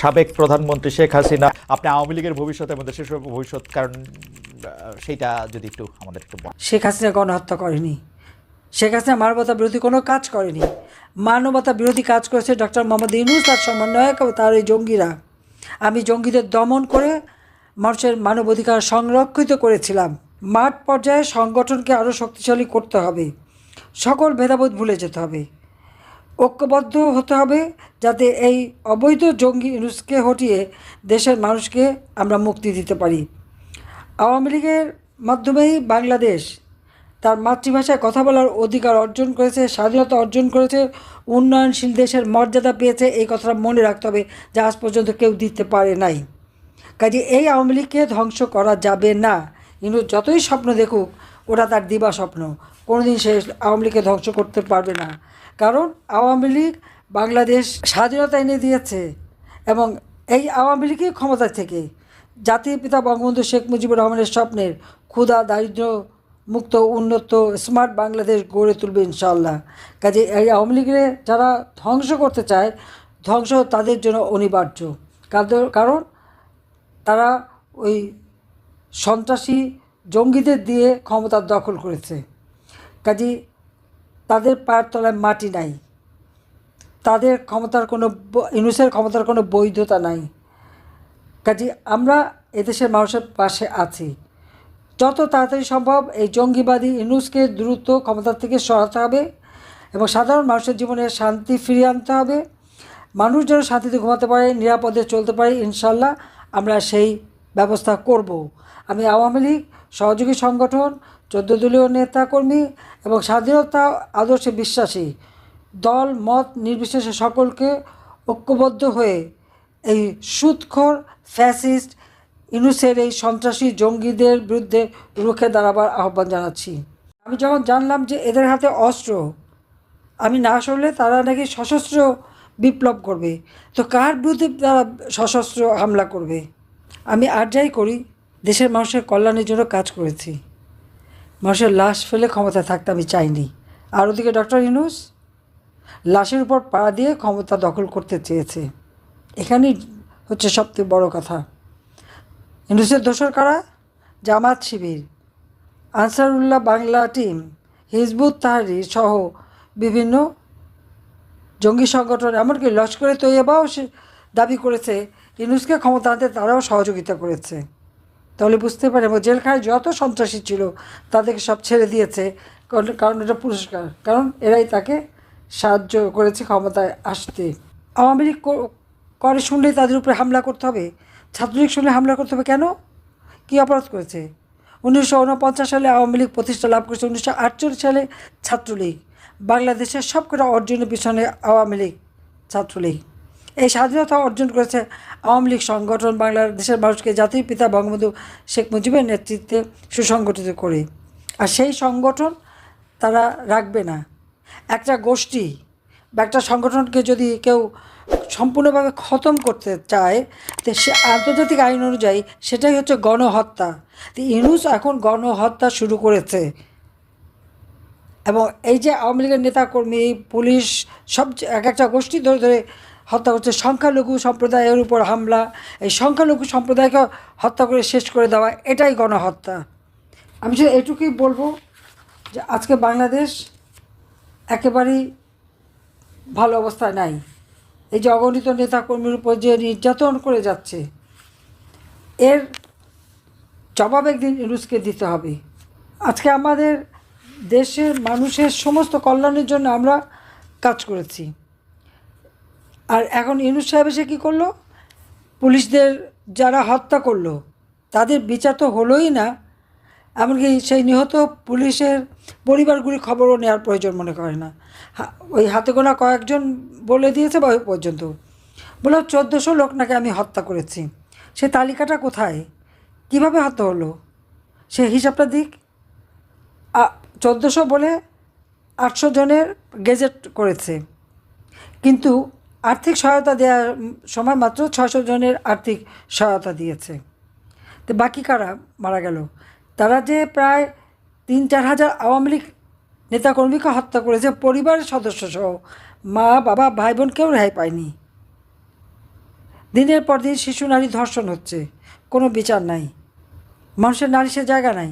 সাবেক প্রধানমন্ত্রী শেখ হাসিনা, আপনি আওয়ামী লীগের ভবিষ্যৎ এবং দেশের ভবিষ্যৎ, কারণ সেইটা যদি একটু আমাদের একটু শেখ হাসিনা গণহত্যা করেনি। শেখ হাসিনা মানবতা বিরোধী কোনো কাজ করেনি। মানবতা বিরোধী কাজ করেছে ডক্টর মোহাম্মদ ইউনুস তার সমন্বয়ক তার এই জঙ্গিরা। আমি জঙ্গিদের দমন করে মানুষের মানবাধিকার সংরক্ষিত করেছিলাম। মাঠ পর্যায়ে সংগঠনকে আরও শক্তিশালী করতে হবে। সকল ভেদাভেদ ভুলে যেতে হবে। ঐক্যবদ্ধ হতে হবে যাতে এই অবৈধ জঙ্গি ইউনুসকে হটিয়ে দেশের মানুষকে আমরা মুক্তি দিতে পারি। আওয়ামী লীগের মাধ্যমেই বাংলাদেশ তার মাতৃভাষায় কথা বলার অধিকার অর্জন করেছে, স্বাধীনতা অর্জন করেছে, উন্নয়নশীল দেশের মর্যাদা পেয়েছে, এই কথাটা মনে রাখতে হবে যা আজ পর্যন্ত কেউ দিতে পারে নাই। কাজে এই আওয়ামী লীগকে ধ্বংস করা যাবে না। কিন্তু যতই স্বপ্ন দেখুক, ওটা তার দিবা স্বপ্ন। কোনোদিন সে আওয়ামী লীগকে ধ্বংস করতে পারবে না। কারণ আওয়ামী লীগ বাংলাদেশ স্বাধীনতা এনে দিয়েছে এবং এই আওয়ামী লীগই ক্ষমতা থেকে। জাতির পিতা বঙ্গবন্ধু শেখ মুজিবুর রহমানের স্বপ্নের ক্ষুধা, দারিদ্র মুক্ত, উন্নত, স্মার্ট বাংলাদেশ গড়ে তুলবে ইনশাল্লাহ কাজে এই আওয়ামী লীগের যারা ধ্বংস করতে চায়, ধ্বংস তাদের জন্য অনিবার্য। কারণ তারা ওই সন্ত্রাসী জঙ্গিদের দিয়ে ক্ষমতা দখল করেছে। কাজী তাদের পায়ের তলায় মাটি নাই। তাদের ক্ষমতার কোনো ইউনুসের ক্ষমতার কোনো বৈধতা নাই। কাজী আমরা এদেশের মানুষের পাশে আছি। যত তাড়াতাড়ি সম্ভব এই জঙ্গিবাদী ইনুসকে দ্রুত ক্ষমতা থেকে সরাতে হবে এবং সাধারণ মানুষের জীবনে শান্তি ফিরিয়ে আনতে হবে। মানুষ যেন শান্তিতে ঘুমাতে পারে, নিরাপদে চলতে পারে, ইনশাল্লাহ আমরা সেই ব্যবস্থা করব। আমি আওয়ামী লীগ, সহযোগী সংগঠন, চোদ্দ দলীয় নেতাকর্মী এবং স্বাধীনতা আদর্শে বিশ্বাসী দল, মত নির্বিশেষে সকলকে ঐক্যবদ্ধ হয়ে এই সুৎখর ফ্যাসিস্ট, ইনুসের এই সন্ত্রাসী জঙ্গিদের বিরুদ্ধে রুখে দাঁড়াবার আহ্বান জানাচ্ছি। আমি যখন জানলাম যে এদের হাতে অস্ত্র, আমি না শুনলে তারা নাকি সশস্ত্র বিপ্লব করবে। তো কার বিরুদ্ধে তারা সশস্ত্র হামলা করবে? আমি আর যাই করি, দেশের মানুষের কল্যাণের জন্য কাজ করেছি। মানুষের লাশ ফেলে ক্ষমতা থাকতে আমি চাইনি। আর ওদিকে ডক্টর ইনুস লাশের উপর পাড়া দিয়ে ক্ষমতা দখল করতে চেয়েছে। এখানেই হচ্ছে সবথেকে বড় কথা। ইনুসের দোসর কারা? জামাত শিবির। আনসারুল্লাহ বাংলা টিম, হিজবুত তাহারির সহ বিভিন্ন জঙ্গি সংগঠন, এমনকি লস্করে তৈয়বাও দাবি করেছে ইনুসকে ক্ষমতা আনতে তারাও সহযোগিতা করেছে। তাহলে বুঝতে পারে এবং জেলখানায় যত সন্ত্রাসী ছিল, তাদেরকে সব ছেড়ে দিয়েছে, কারণ কারণ এটা পুরস্কার। কারণ এরাই তাকে সাহায্য করেছে ক্ষমতায় আসতে। আওয়ামী লীগ করে শুনলেই তাদের উপরে হামলা করতে হবে? ছাত্রলীগ শুনলে হামলা করতে হবে কেন? কী অপরাধ করেছে? উনিশশো উনপঞ্চাশ সালে আওয়ামী লীগ প্রতিষ্ঠা লাভ করেছে, উনিশশো আটচল্লিশ সালে ছাত্রলীগ। বাংলাদেশের সবকটা অর্জনের পিছনে আওয়ামী লীগ ছাত্রলীগ। এই স্বাধীনতা অর্জন করেছে আওয়ামী লীগ সংগঠন বাংলাদেশের মানুষকে জাতির পিতা বঙ্গবন্ধু শেখ মুজিবের নেতৃত্বে সুসংগঠিত করে। আর সেই সংগঠন তারা রাখবে না। একটা গোষ্ঠী বা একটা সংগঠনকে যদি কেউ সম্পূর্ণভাবে খতম করতে চায়, তো সে আন্তর্জাতিক আইন অনুযায়ী সেটাই হচ্ছে গণহত্যা। তো ইউনুস এখন গণহত্যা শুরু করেছে। এবং এই যে আওয়ামী লীগের নেতাকর্মী, পুলিশ, সব এক একটা গোষ্ঠী ধরে ধরে হত্যা করছে। সংখ্যালঘু সম্প্রদায়ের উপর হামলা। এই সংখ্যালঘু সম্প্রদায়কে হত্যা করে শেষ করে দেওয়া, এটাই গণহত্যা। আমি শুধু এটুকুই বলব যে আজকে বাংলাদেশ একেবারেই ভালো অবস্থায় নাই। এই যে অগণিত নেতাকর্মীর উপর যে নির্যাতন করে যাচ্ছে, এর জবাব একদিন ইউনুসকে দিতে হবে। আজকে আমাদের দেশের মানুষের সমস্ত কল্যাণের জন্য আমরা কাজ করেছি। আর এখন ইউনুস সাহেব এসে কী করল? পুলিশদের যারা হত্যা করল, তাদের বিচার তো হলোই না। এমনকি সেই নিহত পুলিশের পরিবারগুলির খবরও নেওয়ার প্রয়োজন মনে করে না। ওই হাতে গোনা কয়েকজন বলে দিয়েছে বা ওই পর্যন্ত। বলে, চোদ্দোশো লোক নাকি আমি হত্যা করেছি। সে তালিকাটা কোথায়? কীভাবে হত্যা হলো? সে হিসাবটা দিক। চোদ্দোশো বলে আটশো জনের গেজেট করেছে। কিন্তু আর্থিক সহায়তা দেওয়ার সময় মাত্র ছশো জনের আর্থিক সহায়তা দিয়েছে। তো বাকি কারা মারা গেল? তারা যে প্রায় তিন চার হাজার আওয়ামী লীগ নেতাকর্মীকে হত্যা করেছে, পরিবারের সদস্য সহ মা, বাবা ভাই বোন কেউ রেহাই পায়নি। দিনের পর দিন শিশু, নারী ধর্ষণ হচ্ছে, কোনো বিচার নাই। মানুষের নারী সে জায়গা নাই।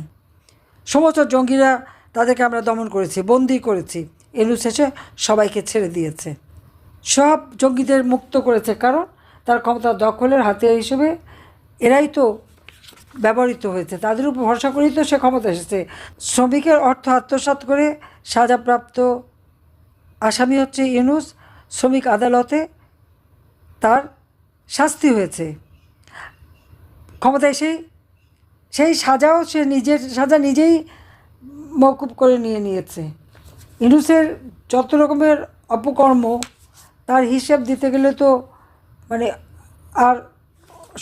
সমস্ত জঙ্গিরা তাদেরকে আমরা দমন করেছি, বন্দি করেছি। এলু শেষে সবাইকে ছেড়ে দিয়েছে। সব জঙ্গিদের মুক্ত করেছে, কারণ তার ক্ষমতা দখলের হাতিয়ার হিসেবে এরাই তো ব্যবহৃত হয়েছে। তাদের উপর ভরসা করেই তো সে ক্ষমতা এসেছে। শ্রমিকের অর্থ আত্মসাৎ করে সাজাপ্রাপ্ত আসামি হচ্ছে ইউনুস। শ্রমিক আদালতে তার শাস্তি হয়েছে। ক্ষমতা সেই সেই সাজাও সে নিজের সাজা নিজেই মকুব করে নিয়ে নিয়েছে। ইনুসের যত রকমের অপকর্ম তার হিসেব দিতে গেলে তো মানে আর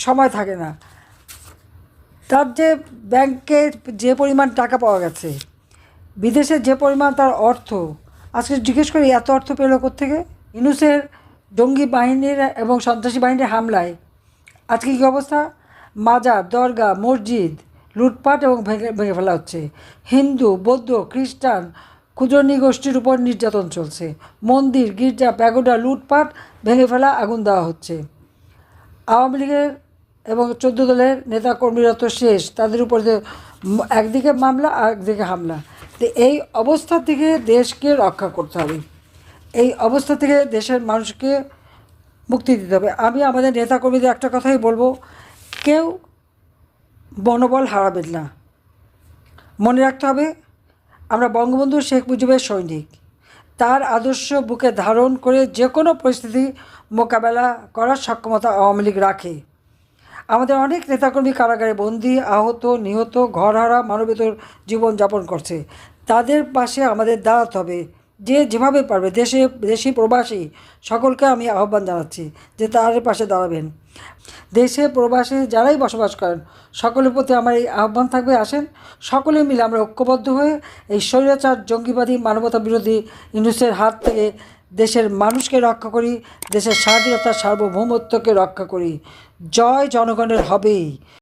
সময় থাকে না। তার যে ব্যাংকে যে পরিমাণ টাকা পাওয়া গেছে, বিদেশে যে পরিমাণ তার অর্থ, আজকে জিজ্ঞেস করি, এত অর্থ পেল থেকে ইনুসের জঙ্গি বাহিনীর এবং সন্ত্রাসী বাহিনীর হামলায় আজকে কী অবস্থা? মাজার দরগা মসজিদ, লুটপাট এবং ভেঙে ভেঙে ফেলা হচ্ছে। হিন্দু, বৌদ্ধ, খ্রিস্টান ক্ষুদ্র গোষ্ঠীর উপর নির্যাতন চলছে। মন্দির, গির্জা, প্যাগোডা, লুটপাট ভেঙে ফেলা আগুন দেওয়া হচ্ছে। আওয়ামী লীগের এবং চোদ্দ দলের নেতা কর্মীরা তো শেষ। তাদের উপর একদিকে মামলা আর একদিকে হামলা। তো এই অবস্থা থেকে দেশকে রক্ষা করতে হবে। এই অবস্থা থেকে দেশের মানুষকে মুক্তি দিতে হবে। আমি আমাদের নেতা কর্মীদের একটা কথাই বলব, কেউ মনোবল হারাবেন না। মনে রাখতে হবে আমরা বঙ্গবন্ধু শেখ মুজিবের সৈনিক। তার আদর্শ বুকে ধারণ করে যে কোনো পরিস্থিতি মোকাবেলা করার সক্ষমতা আওয়ামী লীগ রাখে। আমাদের অনেক নেতাকর্মী কারাগারে বন্দি, আহত, নিহত, ঘরহারা, মানবেতর জীবনযাপন করছে। তাদের পাশে আমাদের দাঁড়াতে হবে। যে যেভাবে পারবে, দেশে, দেশি প্রবাসী সকলকে আমি আহ্বান জানাচ্ছি যে তাদের পাশে দাঁড়াবেন। দেশে প্রবাসে যারাই বসবাস করেন, সকলের প্রতি আমার এই আহ্বান থাকবে। আসেন, সকলে মিলে আমরা ঐক্যবদ্ধ হয়ে এই স্বৈরাচার, জঙ্গিবাদী, মানবতা বিরোধী ইন্ডুসের হাত থেকে দেশের মানুষকে রক্ষা করি, দেশের স্বাধীনতা সার্বভৌমত্বকে রক্ষা করি। জয় জনগণের হবেই।